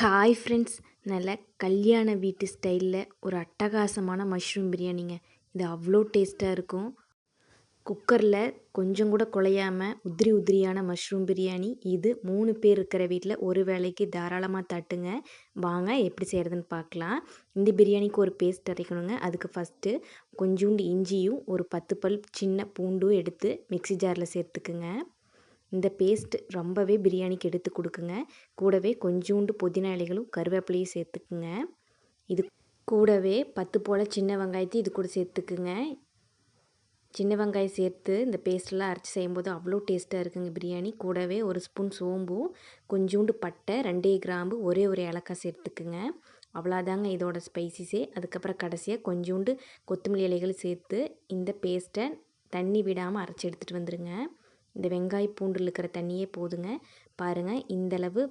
Hi friends நல்ல கல்யாண வீட்டு ஸ்டைலில் ஒரு அட்டகாசமான மஷ்ரூம் பிரியாணிங்க. இது அவ்வளோ டேஸ்ட்டாக இருக்கும். குக்கரில் கொஞ்சம் கூட குழையாமல் உதிரி உதிரியான மஷ்ரூம் பிரியாணி இது மூணு பேர் இருக்கிற வீட்டில் ஒரு வேளைக்கு தாராளமாக தட்டுங்க. வாங்க எப்படி செய்கிறதுன்னு பார்க்கலாம். இந்த பிரியாணிக்கு ஒரு பேஸ்ட் அரைக்கணுங்க. அதுக்கு ஃபஸ்ட்டு கொஞ்சோண்டு இஞ்சியும் ஒரு பத்து பல் சின்ன பூண்டும் எடுத்து மிக்ஸி ஜாரில் சேர்த்துக்குங்க. இந்த பேஸ்ட் ரொம்பவே பிரியாணிக்கு எடுத்து கொடுக்குங்க. கூடவே கொஞ்சோண்டு புதினா இலைகளும் கருவேப்பிலையும் சேர்த்துக்குங்க. இது கூடவே பத்து போல் சின்ன வெங்காயத்தை இது கூட சேர்த்துக்குங்க. சின்ன வெங்காயம் சேர்த்து இந்த பேஸ்ட்லாம் அரைச்சி செய்யும்போது அவ்வளோ டேஸ்ட்டாக இருக்குங்க பிரியாணி. கூடவே ஒரு ஸ்பூன் சோம்பும் கொஞ்சோண்டு பட்டை ரெண்டே கிராம்பு ஒரே ஒரு ஏலக்காய் சேர்த்துக்குங்க. அவ்வளோதாங்க இதோட ஸ்பைசிஸே அதுக்கப்புறம் கடைசியாக கொஞ்சோண்டு கொத்தமல்லி இலைகள் சேர்த்து இந்த பேஸ்ட்டை தண்ணி விடாமல் அரைச்சி எடுத்துகிட்டு வந்துடுங்க இந்த வெங்காய பூண்டில் இருக்கிற தண்ணியே போதுங்க. பாருங்கள் இந்தளவு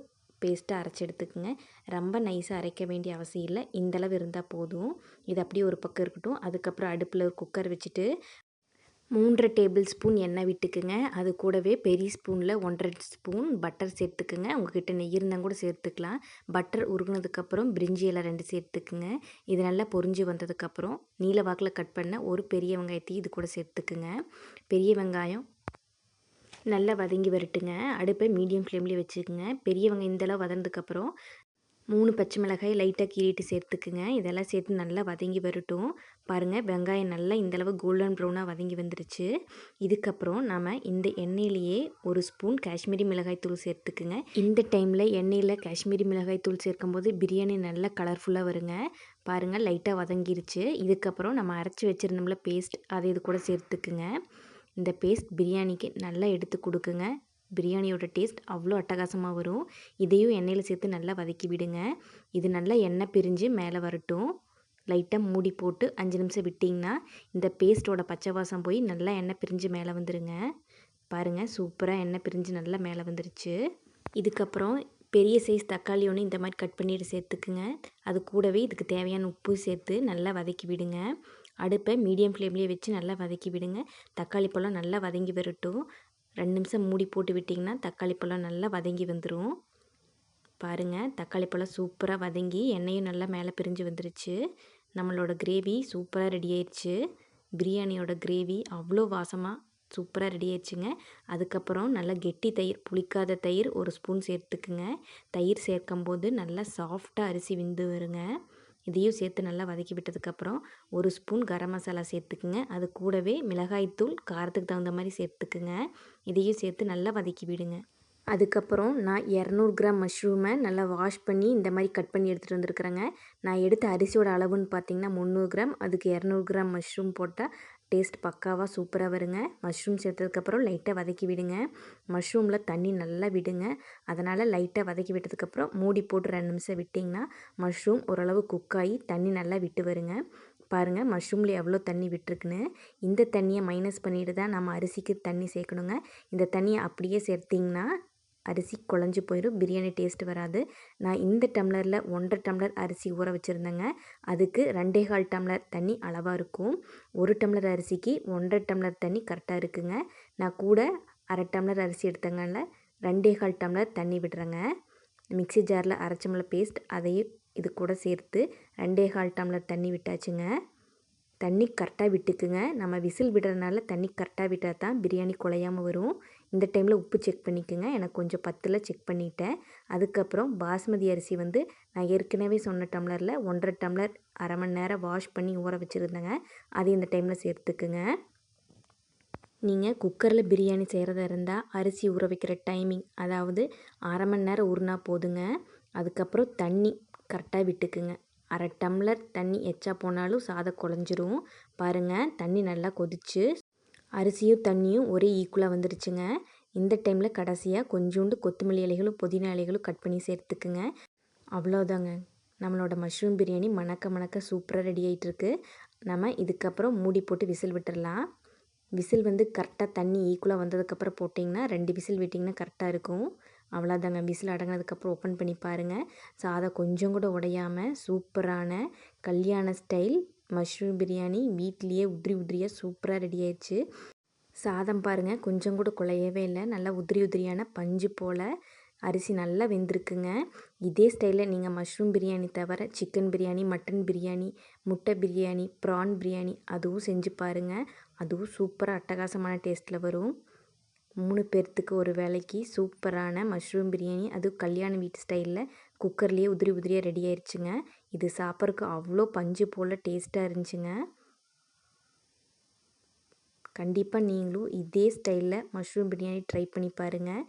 பேஸ்ட்டை அரைச்சி எடுத்துக்கோங்க. ரொம்ப நைஸாக அரைக்க வேண்டிய அவசியம் இல்லை. இந்தளவு இருந்தால் போதும். இது அப்படியே ஒரு பக்கம் இருக்கட்டும். அதுக்கப்புறம் அடுப்பில் ஒரு குக்கர் வச்சுட்டு மூன்றரை டேபிள் ஸ்பூன் எண்ணெய் விட்டுக்குங்க. அது கூடவே பெரிய ஸ்பூனில் ஒன்றரை ஸ்பூன் பட்டர் சேர்த்துக்குங்க. உங்ககிட்ட நெய் இருந்தால் கூட சேர்த்துக்கலாம். பட்டர் உருகினதுக்கப்புறம் பிரிஞ்சி எல்லாம் ரெண்டு சேர்த்துக்குங்க. இது நல்லா பொரிஞ்சு வந்ததுக்கப்புறம் நீல வாக்கில் கட் பண்ண ஒரு பெரிய வெங்காயத்தையும் இது கூட சேர்த்துக்குங்க. பெரிய வெங்காயம் நல்லா வதங்கி வரட்டுங்க. அடுப்பை மீடியம் ஃப்ளேம்லேயே வச்சுக்கோங்க. பெரியவங்க இந்தளவு வதந்ததுக்கப்புறம் மூணு பச்சை மிளகாய் லைட்டாக கீறிட்டு சேர்த்துக்குங்க. இதெல்லாம் சேர்த்து நல்லா வதங்கி வரட்டும். பாருங்கள் வெங்காயம் நல்லா இந்தளவு கோல்டன் ப்ரௌனாக வதங்கி வந்துருச்சு. இதுக்கப்புறம் நம்ம இந்த எண்ணெயிலேயே ஒரு ஸ்பூன் காஷ்மீரி மிளகாய் தூள் சேர்த்துக்குங்க. இந்த டைமில் எண்ணெயில் காஷ்மீரி மிளகாய் தூள் சேர்க்கும்போது பிரியாணி நல்லா கலர்ஃபுல்லாக வருங்க. பாருங்கள் லைட்டாக வதங்கிருச்சு. இதுக்கப்புறம் நம்ம அரைச்சி வச்சுருந்தோம்ல பேஸ்ட் அதை இது கூட சேர்த்துக்குங்க. இந்த பேஸ்ட் பிரியாணிக்கு நல்லா எடுத்து கொடுக்குங்க. பிரியாணியோட டேஸ்ட் அவ்வளோ அட்டகாசமாக வரும். இதையும் எண்ணெயில் சேர்த்து நல்லா வதக்கி விடுங்க. இது நல்லா எண்ணெய் பிரிஞ்சு மேலே வரட்டும். லைட்டாக மூடி போட்டு அஞ்சு நிமிஷம் விட்டிங்கன்னா இந்த பேஸ்ட்டோட பச்சை வாசம் போய் நல்லா எண்ணெய் பிரிஞ்சு மேலே வந்துடுங்க பாருங்கள் சூப்பராக எண்ணெய் பிரிஞ்சு நல்லா மேலே வந்துருச்சு. இதுக்கப்புறம் பெரிய சைஸ் தக்காளி ஒன்று இந்த மாதிரி கட் பண்ணிட்டு சேர்த்துக்குங்க. அது கூடவே இதுக்கு தேவையான உப்பு சேர்த்து நல்லா வதக்கி விடுங்க. அடுப்பை மீடியம் ஃப்ளேம்லேயே வச்சு நல்லா வதக்கி விடுங்க. தக்காளி பழம் நல்லா வதங்கி வரட்டும். ரெண்டு நிமிஷம் மூடி போட்டு விட்டிங்கன்னா தக்காளி பழம் நல்லா வதங்கி வந்துடும் பாருங்கள் தக்காளி பழம் சூப்பராக வதங்கி எண்ணெயும் நல்லா மேலே பிரிஞ்சு வந்துருச்சு. நம்மளோட கிரேவி சூப்பராக ரெடி ஆயிடுச்சு. பிரியாணியோட கிரேவி அவ்வளோ வாசமாக சூப்பராக ரெடி ஆயிடுச்சுங்க. அதுக்கப்புறம் நல்லா கெட்டி தயிர் புளிக்காத தயிர் ஒரு ஸ்பூன் சேர்த்துக்குங்க. தயிர் சேர்க்கும்போது நல்லா சாஃப்டாக அரிசி விந்து வருங்க. இதையும் சேர்த்து நல்லா வதக்கி விட்டதுக்கப்புறம் ஒரு ஸ்பூன் கரம் மசாலா சேர்த்துக்குங்க. அது கூடவே மிளகாய்த்தூள் காரத்துக்கு தகுந்த மாதிரி சேர்த்துக்குங்க. இதையும் சேர்த்து நல்லா வதக்கி விடுங்க. அதுக்கப்புறம் நான் இரநூறு கிராம் மஷ்ரூமை நல்லா வாஷ் பண்ணி இந்த மாதிரி கட் பண்ணி எடுத்துகிட்டு வந்திருக்கிறேங்க. நான் எடுத்த அரிசியோட அளவுன்னு பார்த்தீங்கன்னா முந்நூறு கிராம் அதுக்கு இரநூறு கிராம் மஷ்ரூம் போட்டால் டேஸ்ட் பக்காவாக சூப்பராக வருங்க. மஷ்ரூம் சேர்த்ததுக்கப்புறம் லைட்டாக வதக்கி விடுங்க. மஷ்ரூமில் தண்ணி நல்லா விடுங்க. அதனால் லைட்டாக வதக்கி விட்டதுக்கப்புறம் மூடி போட்டு ரெண்டு நிமிஷம் விட்டிங்கன்னா மஷ்ரூம் ஓரளவு குக்காகி தண்ணி நல்லா விட்டு வருங்க. பாருங்கள் மஷ்ரூமில் எவ்வளோ தண்ணி விட்டுருக்குன்னு. இந்த தண்ணியை மைனஸ் பண்ணிட்டு தான் நம்ம அரிசிக்கு தண்ணி சேர்க்கணுங்க. இந்த தண்ணியை அப்படியே சேர்த்திங்கன்னா அரிசி குழஞ்சி போயிடும் பிரியாணி டேஸ்ட் வராது. நான் இந்த டம்ளரில் ஒன்றரை டம்ளர் அரிசி ஊற வச்சுருந்தேங்க. அதுக்கு ரெண்டே கால் டம்ளர் தண்ணி அளவாக இருக்கும். ஒரு டம்ளர் அரிசிக்கு ஒன்றரை டம்ளர் தண்ணி கரெக்டாக இருக்குங்க. நான் கூட அரை டம்ளர் அரிசி எடுத்தங்கல்ல ரெண்டே கால் டம்ளர் தண்ணி விடுறேங்க. மிக்சி ஜாரில் அரைச்சமல பேஸ்ட் அதையும் இது கூட சேர்த்து ரெண்டே கால் டம்ளர் தண்ணி விட்டாச்சுங்க. தண்ணி கரெக்டாக விட்டுக்குங்க. நம்ம விசில் விடுறதுனால தண்ணி கரெக்டாக விட்டால் தான் பிரியாணி குலையாமல் வரும். இந்த டைமில் உப்பு செக் பண்ணிக்கோங்க. எனக்கு கொஞ்சம் பத்தில் செக் பண்ணிட்டேன். அதுக்கப்புறம் பாஸ்மதி அரிசி வந்து நான் ஏற்கனவே சொன்ன டம்ளரில் ஒன்றரை டம்ளர் அரை மணி நேரம் வாஷ் பண்ணி ஊற வச்சுருந்தேங்க. அது இந்த டைமில் சேர்த்துக்குங்க. நீங்கள் குக்கரில் பிரியாணி செய்கிறதா இருந்தால் அரிசி ஊற வைக்கிற டைமிங் அதாவது அரை மணி நேரம் ஊறினா போதுங்க. அதுக்கப்புறம் தண்ணி கரெக்டாக விட்டுக்குங்க. அரை டம்ளர் தண்ணி எச்சா போனாலும் சாதம் குழஞ்சிரும். பாருங்கள் தண்ணி நல்லா கொதிச்சு அரிசியும் தண்ணியும் ஒரே ஈக்குவலாக வந்துருச்சுங்க. இந்த டைமில் கடைசியாக கொஞ்சோண்டு கொத்தமல்லி இலைகளும் புதினா இலைகளும் கட் பண்ணி சேர்த்துக்குங்க. அவ்வளோதாங்க நம்மளோட மஷ்ரூம் பிரியாணி மணக்க மணக்க சூப்பராக ரெடி ஆகிட்டுருக்கு நம்ம இதுக்கப்புறம் மூடி போட்டு விசில் விட்டுடலாம் விசில் வந்து கரெக்டாக தண்ணி ஈக்குவலாக வந்ததுக்கப்புறம் போட்டிங்கன்னா ரெண்டு விசில் விட்டிங்கன்னா கரெக்டாக இருக்கும். அவ்வளோதாங்க விசில் அடங்கினதுக்கப்புறம் ஓப்பன் பண்ணி பாருங்கள் சாதம் கொஞ்சம் கூட உடையாமல் சூப்பரான கல்யாண ஸ்டைல் மஷ்ரூம் பிரியாணி வீட்லேயே உதிரி உதிரியாக சூப்பராக ரெடி ஆயிடுச்சு. சாதம் பாருங்கள் கொஞ்சம் கூட குலையவே இல்லை. நல்லா உதிரி உதிரியான பஞ்சு போல் அரிசி நல்லா வெந்திருக்குங்க. இதே ஸ்டைலில் நீங்கள் மஷ்ரூம் பிரியாணி தவிர சிக்கன் பிரியாணி மட்டன் பிரியாணி முட்டை பிரியாணி ப்ரான் பிரியாணி அதுவும் செஞ்சு பாருங்கள் அதுவும் சூப்பராக அட்டகாசமான டேஸ்ட்டில் வரும். மூணு பேர்த்துக்கு ஒரு வேலைக்கு சூப்பரான மஷ்ரூம் பிரியாணி. அதுவும் கல்யாண வீட்டு ஸ்டைலில் குக்கர்லேயே உதிரி உதிரியாக ரெடி ஆயிடுச்சுங்க இது சாப்பிட்றதுக்கு அவ்வளோ பஞ்சு போல் டேஸ்ட்டாக இருந்துச்சுங்க. கண்டிப்பாக நீங்களும் இதே ஸ்டைலில் மஷ்ரூம் பிரியாணி ட்ரை பண்ணி பாருங்கள்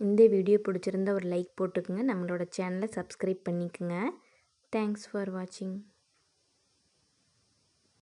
இந்த வீடியோ பிடிச்சிருந்தா ஒரு லைக் போட்டுக்குங்க. நம்மளோட சேனலை சப்ஸ்கிரைப் பண்ணிக்கோங்க. தேங்க்ஸ் ஃபார் வாட்சிங்